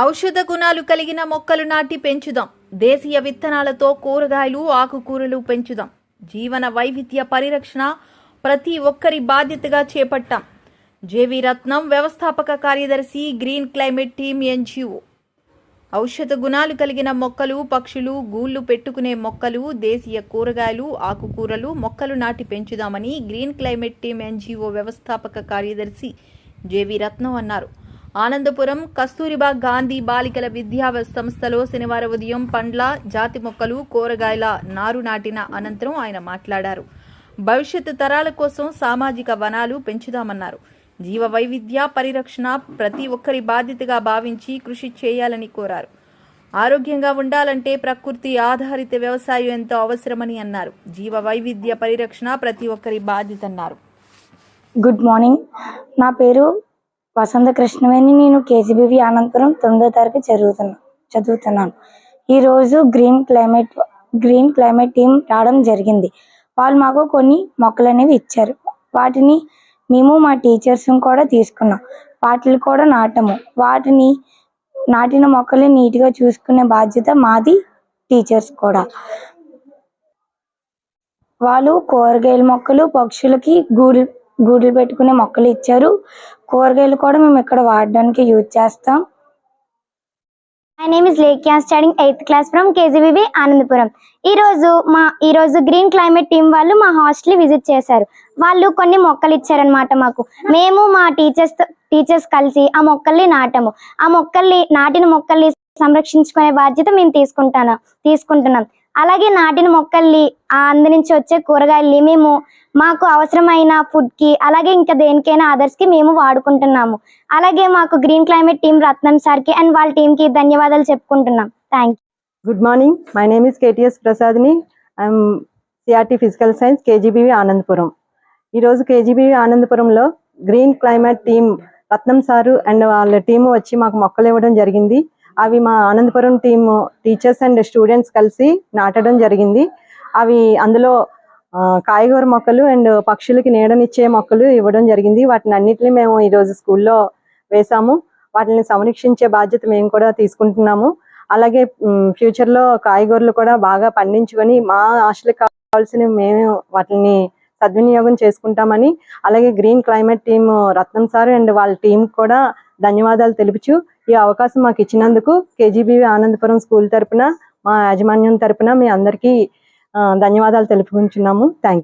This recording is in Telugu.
ఔషధ గుణాలు కలిగిన మొక్కలు నాటి పెంచుదాం. దేశీయ విత్తనాలతో కూరగాయలు ఆకుకూరలు పెంచుదాం. జీవన వైవిధ్య పరిరక్షణ ప్రతి ఒక్కరి బాధ్యతగా చేపట్టాం. జేవి రత్నం వ్యవస్థాపక కార్యదర్శి గ్రీన్ క్లైమేట్ టీమ్ ఎన్జిఓ. ఔషధ గుణాలు కలిగిన మొక్కలు పక్షులు గూళ్ళు పెట్టుకునే మొక్కలు దేశీయ కూరగాయలు ఆకుకూరలు మొక్కలు నాటి పెంచుదామని గ్రీన్ క్లైమేట్ టీమ్ ఎన్జిఓ వ్యవస్థాపక కార్యదర్శి జేవి రత్నం అన్నారు. ఆనందపురం కస్తూరిబా గాంధీ బాలికల విద్యా సంస్థలో శనివారం ఉదయం పండ్ల జాతి మొక్కలు కూరగాయల నారు నాటిన అనంతరం ఆయన మాట్లాడారు. భవిష్యత్తు తరాల కోసం సామాజిక వనాలు పెంచుదామన్నారు. జీవ వైవిధ్య పరిరక్షణ ప్రతి ఒక్కరి బాధ్యతగా భావించి కృషి చేయాలని కోరారు. ఆరోగ్యంగా ఉండాలంటే ప్రకృతి ఆధారిత వ్యవసాయం ఎంతో అవసరమని అన్నారు. జీవ వైవిధ్య పరిరక్షణ ప్రతి ఒక్కరి బాధ్యత అన్నారు గుడ్ మార్నింగ్ నా పేరు వసంత కృష్ణవేణి నేను కేజీబీవి అనంతరం తొమ్మిదో తరగతి చదువుతున్నా చదువుతున్నాను. ఈరోజు green climate green climate team రావడం జరిగింది. వాళ్ళు మాకు కొన్ని మొక్కలు అనేవి ఇచ్చారు. వాటిని మేము మా టీచర్స్ కూడా తీసుకున్నాం. వాటిని కూడా నాటము. వాటిని నాటిన మొక్కలు నీట్గా చూసుకునే బాధ్యత మాది టీచర్స్ కూడా. వాళ్ళు కూరగాయల మొక్కలు పక్షులకి గూడు గూడులు పెట్టుకునే మొక్కలు ఇచ్చారు. కూరగాయలు కూడా మేము ఇక్కడ వాడడానికి యూజ్ చేస్తాం. My name is Lekhya studying eighth class from KGBV Anandapuram ఈ రోజు మా ఈరోజు గ్రీన్ క్లైమేట్ టీం వాళ్ళు మా హాస్టల్ విజిట్ చేశారు. వాళ్ళు కొన్ని మొక్కలు ఇచ్చారనమాట మాకు. మేము మా టీచర్స్ టీచర్స్ కలిసి ఆ మొక్కల్ని నాటాము. ఆ మొక్కల్ని నాటిన మొక్కల్ని సంరక్షించుకునే బాధ్యత మేము తీసుకుంటాను తీసుకుంటున్నాం. అలాగే నాటిన మొక్కల్ని ఆ అందు నుంచి వచ్చే కూరగాయల్ని మేము మాకు అవసరమైన ఫుడ్కి అలాగే ఇంకా దేనికైనా అదర్స్కి మేము వాడుకుంటున్నాము. అలాగే మాకు గ్రీన్ క్లైమేట్ టీం రత్నం సార్కి అండ్ వాళ్ళ టీం కి ధన్యవాదాలు చెప్పుకుంటున్నాం. Thank good morning my name is KTS ప్రసాద్ని I'm CRT physical science KGBV Anandapuram ఈరోజు KGBV ఆనందపురంలో green climate team Ratnam sir and వాళ్ళ టీము వచ్చి మాకు మొక్కలు ఇవ్వడం జరిగింది. అవి మా Anandapuram team teachers and students కలిసి నాటడం జరిగింది. అవి అందులో కాయగూర మొక్కలు అండ్ పక్షులకి నీడనిచ్చే మొక్కలు ఇవ్వడం జరిగింది. వాటిని అన్నిటిని మేము ఈరోజు స్కూల్లో వేసాము వాటిని సంరక్షించే బాధ్యత మేము కూడా తీసుకుంటున్నాము. అలాగే ఫ్యూచర్లో కాయగూరలు కూడా బాగా పండించుకొని మా ఆశలకు కావాల్సిన మేము వాటిని సద్వినియోగం చేసుకుంటామని అలాగే green climate team Ratnam sir and వాళ్ళ టీం కూడా ధన్యవాదాలు తెలుపుచు ఈ అవకాశం మాకు ఇచ్చినందుకు కేజీబీవీ ఆనందపురం స్కూల్ తరపున మా యాజమాన్యం తరపున మీ అందరికీ ధన్యవాదాలు తెలుపుకుంటున్నాము. థ్యాంక్